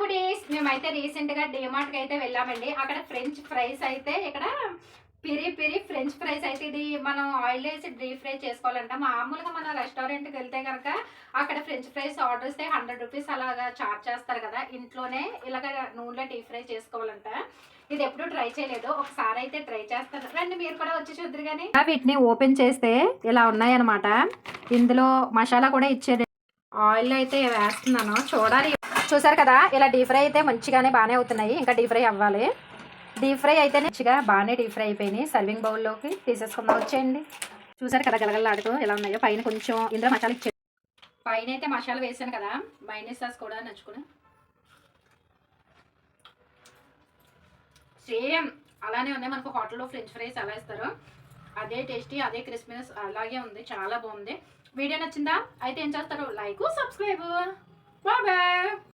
Foodies మేమైతే రీసెంట్గా డీమార్ట్కి అయితే వెళ్ళామండి. అక్కడ ఫ్రెంచ్ ఫ్రైస్ అయితే ఇక్కడ పిరి పిరి ఫ్రెంచ్ ఫ్రైస్ అయితే ఇది మనం ఆయిల్ వేసి డీప్ ఫ్రై చేసుకోవాలంట. మామూలుగా మన రెస్టారెంట్కి వెళ్తే కనుక అక్కడ ఫ్రెంచ్ ఫ్రైస్ ఆర్డర్ ఇస్తే హండ్రెడ్ రూపీస్ అలాగా చార్జ్ చేస్తారు కదా. ఇంట్లోనే ఇలాగ నూనెలో డీప్ ఫ్రై చేసుకోవాలంట. ఇది ఎప్పుడు ట్రై చేయలేదు. ఒకసారి అయితే ట్రై చేస్తాను. రండి మీరు కూడా వచ్చి చూద్దరు కానీ వీటిని ఓపెన్ చేస్తే ఇలా ఉన్నాయన్నమాట. ఇందులో మసాలా కూడా ఇచ్చేది. ఆయిల్ అయితే వేస్తున్నాను. చూడాలి చూసారు కదా ఇలా డీప్ ఫ్రై అయితే మంచిగానే బాగానే అవుతున్నాయి. ఇంకా డీప్ ఫ్రై అవ్వాలి. డీప్ ఫ్రై అయితే మంచిగా బాగానే డీప్ ఫ్రై అయిపోయినాయి. సర్వింగ్ బౌల్లోకి తీసేసుకుందాం. వచ్చేయండి. చూసారు కదా గలగలలాడుతూ ఎలా ఉన్నాయో. పైన కొంచెం ఇందులో మసాలా ఇచ్చే పైన అయితే మసాలా వేసాను కదా మైనస్ సాస్ కూడా నచ్చుకుని సేమ్ అలానే ఉన్నాయి. మనకు హోటల్లో ఫ్రెంచ్ ఫ్రైస్ ఎలా ఇస్తారు అదే టేస్టీ అదే క్రిస్మస్ అలాగే ఉంది. చాలా బాగుంది. వీడియో నచ్చిందా? అయితే ఏం చేస్తారు? Like subscribe